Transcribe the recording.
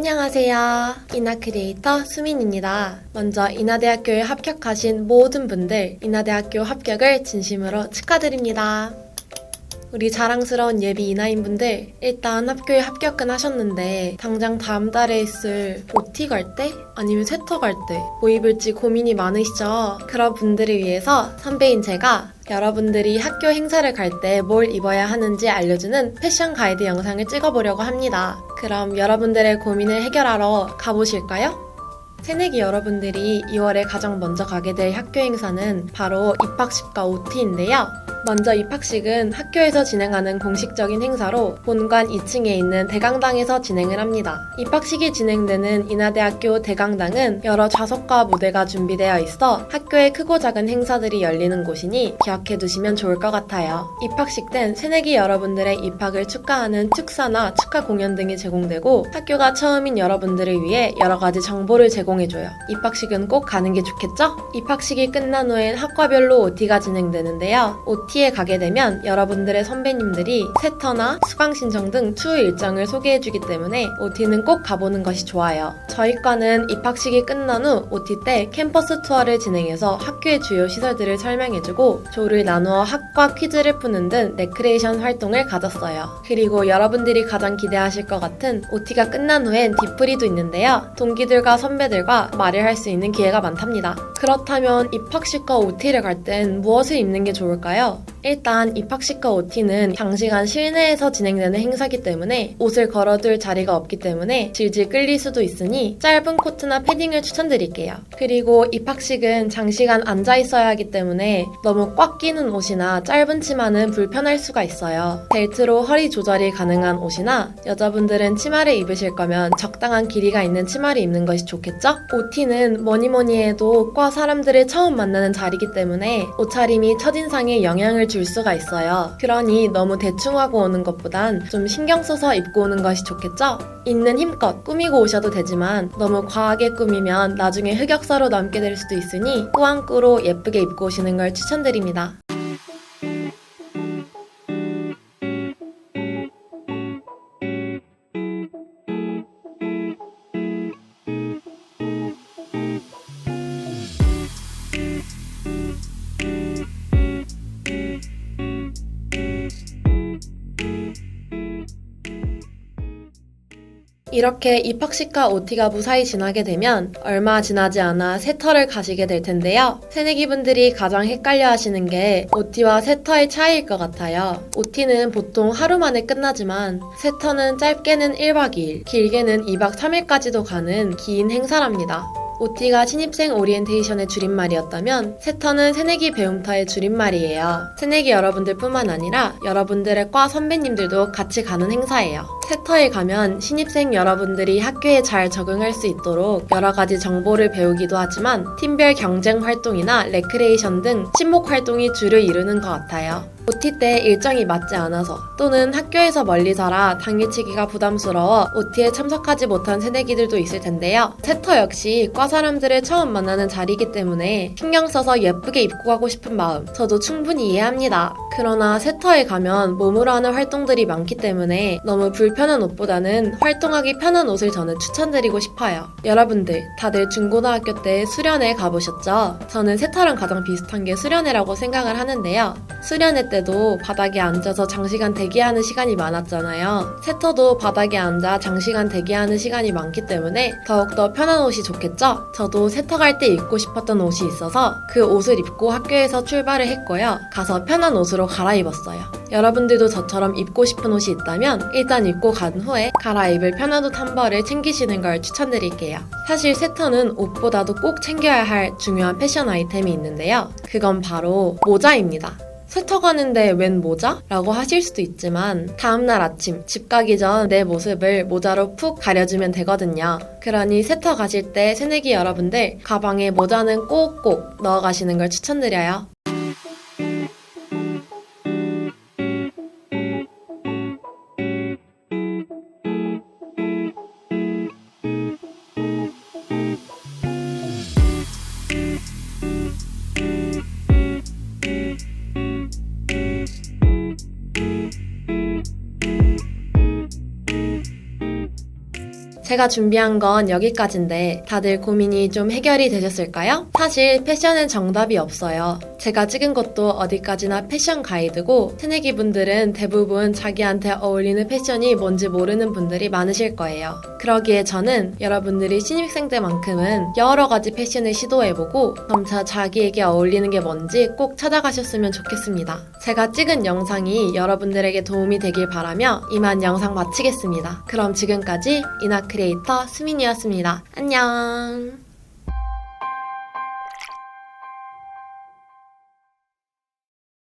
안녕하세요. 이나 크리에이터 수민입니다. 먼저 이나대학교에 합격하신 모든 분들 인하대학교 합격을 진심으로 축하드립니다. 우리 자랑스러운 예비 이나인분들 일단 학교에 합격은 하셨는데 당장 다음 달에 있을 OT 갈 때? 아니면 세터 갈 때 뭐 입을지 고민이 많으시죠? 그런 분들을 위해서 선배인 제가 여러분들이 학교 행사를 갈 때 뭘 입어야 하는지 알려주는 패션 가이드 영상을 찍어보려고 합니다. 그럼 여러분들의 고민을 해결하러 가보실까요? 새내기 여러분들이 2월에 가장 먼저 가게 될 학교 행사는 바로 입학식과 OT인데요. 먼저 입학식은 학교에서 진행하는 공식적인 행사로 본관 2층에 있는 대강당에서 진행을 합니다. 입학식이 진행되는 인하대학교 대강당은 여러 좌석과 무대가 준비되어 있어 학교의 크고 작은 행사들이 열리는 곳이니 기억해 두시면 좋을 것 같아요. 입학식 땐 새내기 여러분들의 입학을 축하하는 축사나 축하 공연 등이 제공되고 학교가 처음인 여러분들을 위해 여러 가지 정보를 제공해줘요. 입학식은 꼭 가는 게 좋겠죠? 입학식이 끝난 후엔 학과별로 OT가 진행되는데요. OT 에 가게 되면 여러분들의 선배님들이 세터나 수강 신청 등 추후 일정을 소개해주기 때문에 OT는 꼭 가보는 것이 좋아요. 저희 과는 입학식이 끝난 후 OT 때 캠퍼스 투어를 진행해서 학교의 주요 시설들을 설명해주고 조를 나누어 학과 퀴즈를 푸는 등 레크레이션 활동을 가졌어요. 그리고 여러분들이 가장 기대하실 것 같은 OT가 끝난 후엔 디프리도 있는데요. 동기들과 선배들과 말을 할 수 있는 기회가 많답니다. 그렇다면 입학식과 OT를 갈 땐 무엇을 입는 게 좋을까요? well. 일단 입학식과 OT는 장시간 실내에서 진행되는 행사기 때문에 옷을 걸어둘 자리가 없기 때문에 질질 끌릴 수도 있으니 짧은 코트나 패딩을 추천드릴게요. 그리고 입학식은 장시간 앉아 있어야 하기 때문에 너무 꽉 끼는 옷이나 짧은 치마는 불편할 수가 있어요. 벨트로 허리 조절이 가능한 옷이나 여자분들은 치마를 입으실 거면 적당한 길이가 있는 치마를 입는 것이 좋겠죠? OT는 뭐니 뭐니 해도 과 사람들을 처음 만나는 자리이기 때문에 옷차림이 첫인상에 영향을 줄 수가 있어요. 그러니 너무 대충 하고 오는 것보단 좀 신경 써서 입고 오는 것이 좋겠죠? 있는 힘껏 꾸미고 오셔도 되지만 너무 과하게 꾸미면 나중에 흑역사로 남게 될 수도 있으니 꾸안꾸로 예쁘게 입고 오시는 걸 추천드립니다. 이렇게 입학식과 OT가 무사히 지나게 되면 얼마 지나지 않아 세터를 가시게 될 텐데요. 새내기 분들이 가장 헷갈려 하시는 게 OT와 세터의 차이일 것 같아요. OT는 보통 하루 만에 끝나지만 세터는 짧게는 1박 2일, 길게는 2박 3일까지도 가는 긴 행사랍니다. OT가 신입생 오리엔테이션의 줄임말이었다면 세터는 새내기 배움터의 줄임말이에요. 새내기 여러분들 뿐만 아니라 여러분들의 과 선배님들도 같이 가는 행사예요. 세터에 가면 신입생 여러분들이 학교에 잘 적응할 수 있도록 여러 가지 정보를 배우기도 하지만 팀별 경쟁 활동이나 레크레이션 등 친목 활동이 주를 이루는 것 같아요. OT 때 일정이 맞지 않아서 또는 학교에서 멀리 살아 당일치기가 부담스러워 OT에 참석하지 못한 새내기들도 있을 텐데요. 세터 역시 과 사람들을 처음 만나는 자리이기 때문에 신경 써서 예쁘게 입고 가고 싶은 마음 저도 충분히 이해합니다. 그러나 세터에 가면 몸으로 하는 활동들이 많기 때문에 너무 불편 한 옷보다는 활동하기 편한 옷을 저는 추천드리고 싶어요. 여러분들 다들 중고등학교 때 수련회 가보셨죠? 저는 세터랑 가장 비슷한 게 수련회라고 생각을 하는데요. 수련회 때도 바닥에 앉아서 장시간 대기하는 시간이 많았잖아요. 세터도 바닥에 앉아 장시간 대기하는 시간이 많기 때문에 더욱더 편한 옷이 좋겠죠? 저도 세터 갈 때 입고 싶었던 옷이 있어서 그 옷을 입고 학교에서 출발을 했고요. 가서 편한 옷으로 갈아입었어요. 여러분들도 저처럼 입고 싶은 옷이 있다면 일단 입고 간 후에 갈아입을 편한 옷 한 벌을 챙기시는 걸 추천드릴게요. 사실 세터는 옷보다도 꼭 챙겨야 할 중요한 패션 아이템이 있는데요. 그건 바로 모자입니다. 세터 가는데 웬 모자? 라고 하실 수도 있지만 다음날 아침 집 가기 전 내 모습을 모자로 푹 가려주면 되거든요. 그러니 세터 가실 때 새내기 여러분들 가방에 모자는 꼭꼭 넣어 가시는 걸 추천드려요. 제가 준비한 건 여기까지인데 다들 고민이 좀 해결이 되셨을까요? 사실 패션엔 정답이 없어요. 제가 찍은 것도 어디까지나 패션 가이드고 새내기 분들은 대부분 자기한테 어울리는 패션이 뭔지 모르는 분들이 많으실 거예요. 그러기에 저는 여러분들이 신입생 때만큼은 여러 가지 패션을 시도해보고 점차 자기에게 어울리는 게 뭔지 꼭 찾아가셨으면 좋겠습니다. 제가 찍은 영상이 여러분들에게 도움이 되길 바라며 이만 영상 마치겠습니다. 그럼 지금까지 이나 크리에이터 수민이었습니다. 안녕!